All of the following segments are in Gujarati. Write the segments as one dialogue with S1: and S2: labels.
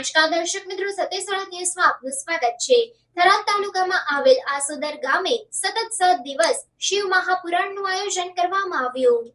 S1: નમસ્કાર દર્શક મિત્રો સત્યસોળા ન્યૂઝમાં આપનું સ્વાગત છે. થરાદ તાલુકામાં આવેલ આસોદર ગામે સતત સાત દિવસ શિવ મહાપુરાણનું આયોજન કરવામાં આવ્યું.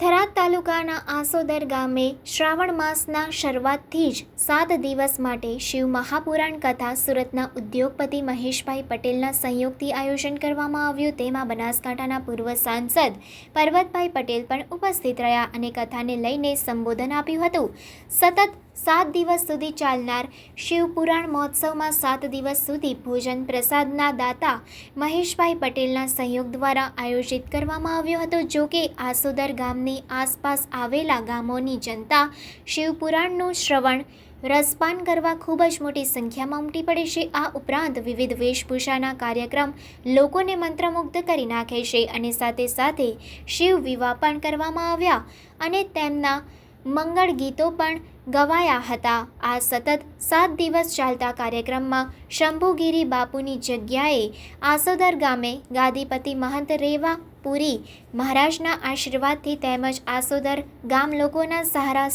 S1: થરાદ તાલુકાના આસોદર ગામે શ્રાવણ માસના શરૂઆતથી જ સાત દિવસ માટે શિવ મહાપુરાણ કથા સુરતના ઉદ્યોગપતિ મહેશભાઈ પટેલના સંયોગથી આયોજન કરવામાં આવ્યું. તેમાં બનાસકાંઠાના પૂર્વ સાંસદ પર્વતભાઈ પટેલ પણ ઉપસ્થિત રહ્યા અને કથાને લઈને સંબોધન આપ્યું હતું. સતત સાત દિવસ સુધી ચાલનાર શિવપુરાણ મહોત્સવમાં સાત દિવસ સુધી ભોજન પ્રસાદના દાતા મહેશભાઈ પટેલના સહયોગ દ્વારા આયોજિત કરવામાં આવ્યો હતો. જો કે આસોદર ગામની આસપાસ આવેલા ગામોની જનતા શિવપુરાણનું શ્રવણ, રસપાન કરવા ખૂબ જ મોટી સંખ્યામાં ઉમટી પડે છે. આ ઉપરાંત વિવિધ વેશભૂષાના કાર્યક્રમ લોકોને મંત્રમુગ્ધ કરી નાખે છે અને સાથે સાથે શિવ વિવાહ પણ કરવામાં આવ્યા અને તેમના મંગળ ગીતો પણ ગવાયા હતા. આ સતત સાત દિવસ ચાલતા કાર્યક્રમમાં શંભુગીરી બાપુની જગ્યાએ આસોદર ગામે ગાદીપતિ મહંત રેવા પુરી મહારાજના આશીર્વાદથી તેમજ આસોદર ગામ લોકોના સહારા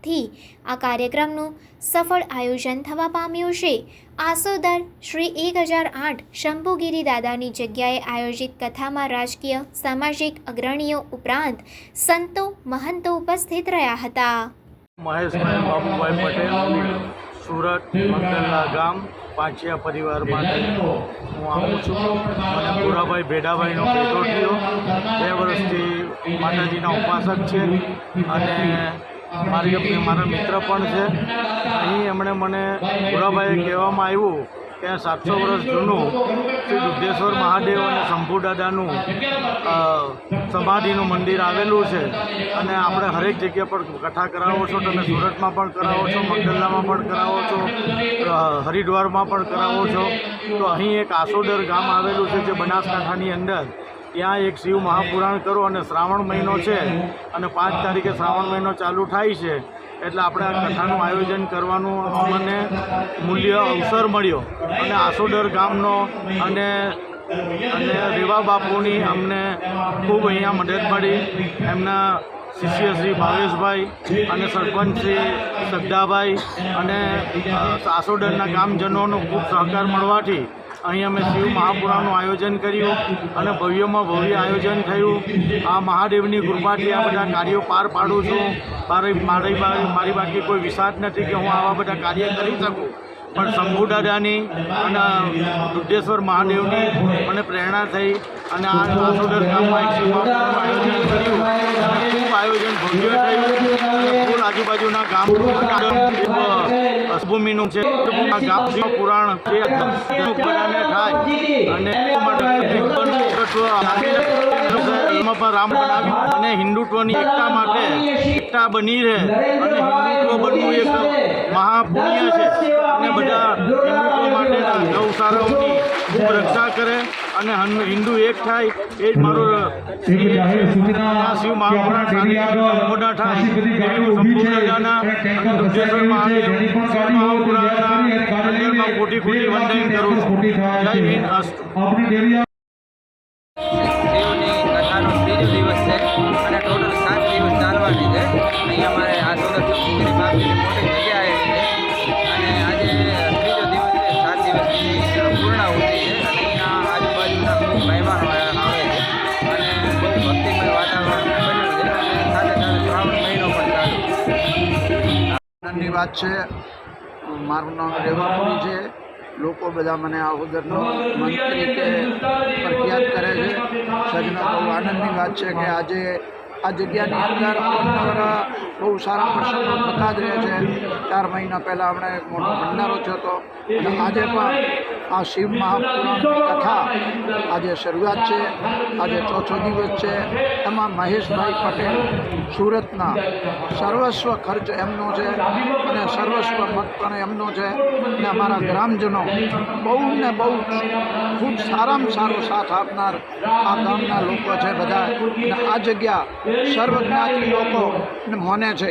S1: સહયોગથી આ કાર્યક્રમનું સફળ આયોજન થવા પામ્યું છે. આસોદર શ્રી એક હજાર આઠ શંભુગીરી દાદાની જગ્યાએ આયોજિત કથામાં રાજકીય, સામાજિક અગ્રણીઓ ઉપરાંત સંતો, મહંતો ઉપસ્થિત રહ્યા હતા.
S2: સુરત મંગલના ગામ, પાંચિયા પરિવારમાંથી હું આવું છું. અને ભૂરાભાઈ ભેડાભાઈનો પેટો થયો. બે વર્ષથી માતાજીના ઉપાસક છે અને મારી મારા મિત્ર પણ છે. અહીં એમણે મને ભૂરાભાઈએ કહેવામાં આવ્યું કે સાતસો વર્ષ જૂનું શ્રી દુધેશ્વર મહાદેવ અને શંભુ દાદાનું સમાધિનું મંદિર આવેલું છે. અને આપણે હરેક જગ્યા પર કથા કરાવો છો, તમે સુરતમાં પણ કરાવો છો મંગલામાં પણ કરાવો છો હરિદ્વારમાં પણ કરાવો છો. તો અહીં એક આસોદર ગામ આવેલું છે જે બનાસકાંઠાની અંદર. ત્યાં એક શિવ મહાપુરાણ કરો અને શ્રાવણ મહિનો છે અને પાંચ તારીખે શ્રાવણ મહિનો ચાલુ થાય છે, એટલે આપણે આ કથાનું આયોજન કરવાનું અમને મૂલ્ય અવસર મળ્યો. અને આસોદર ગામનો અને અને રેવા બાપુની અમને ખૂબ અહીંયા મદદ મળી. એમના શિષ્ય શ્રી ભાવેશભાઈ અને સરપંચ શ્રી સદ્દાભાઈ અને આસોડરના ગામજનોનો ખૂબ સહકાર મળવાથી અહીં અમે શિવ મહાપુરાણનું આયોજન કર્યું અને ભવ્યમાં ભવ્ય આયોજન થયું. આ મહાદેવની કૃપાથી આ બધા કાર્યો પાર પાડું છું. મારી મારી મારી બાકી કોઈ વિશ્વાસ નથી કે હું આવા બધા કાર્ય કરી શકું. પણ શંભુ દાદાની અને દુધેશ્વર મહાદેવની મને પ્રેરણા થઈ. અને આ આસોદર ગામમાં એક આયોજન કર્યું. ખૂબ આયોજન ભવ્ય થયું. આજુબાજુના ગામ ભૂમિનું છે ગામ પુરાણ છે થાય. અને એમાં પણ રામ બનાવી અને હિન્દુત્વની એકતા માટે એકતા બની રહે. અને હિન્દુત્વ બનવું એક મહાપુણ્ય છે. અને બધા હિન્દુત્વ માટેના ગૌશાળાઓની ખૂબ રક્ષા કરે. અને હન- હિન્દુ એક થાય એ જ મારો શિવ કોટી વંદન કરું જય હિન્દ અસ્તુ.
S3: આનંદની વાત છે. મારું નામ રેવાપુરી છે. લોકો બધા મને આ ઉદરનો મંત્રી કે પ્રખ્યાત કરે છે. સજના બહુ આનંદની વાત છે કે આજે આ જગ્યાની અંદર બહુ સારા પ્રસંગો થતા જ રહે છે. ચાર મહિના પહેલાં હમણાં એક મોટો ભંડારો થયો હતો. અને આજે પણ આ શિવ મહાપુરાણની કથા આજે શરૂઆત છે. આજે ચોથો દિવસ છે. એમાં મહેશભાઈ પટેલ સુરતના સર્વસ્વ ખર્ચ એમનો છે અને સર્વસ્વ મત પણ એમનો છે. અને અમારા ગ્રામજનો બહુ ને બહુ ખૂબ સારામાં સારો સાથ આપનાર આ ગામના લોકો છે બધા. અને આ જગ્યા સર્વજ્ઞાતિ લોકો ને મોને છે.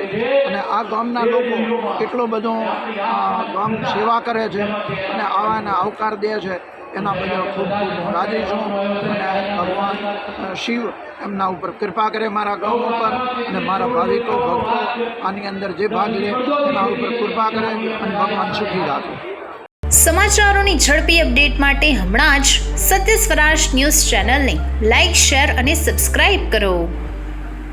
S3: અને આ ગામના લોકો કેટલો બધો ગામ સેવા કરે છે અને આવાને આવકાર દે છે, એના બદલ ખૂબ ખૂબ રાજી છું. અને ભગવાન શિવ એમના ઉપર કૃપા કરે મારા ગામ ઉપર અને મારા ભાવિકો, ભક્તો આની અંદર જે ભાગ લે, એના ઉપર કૃપા કરે અને ભગવાન સુખી રાખે.
S4: સમાચારોની ઝડપી અપડેટ માટે હમણાં જ સત્ય સ્વરાજ ન્યૂઝ ચેનલને લાઇક શેર અને સબસ્ક્રાઇબ કરો.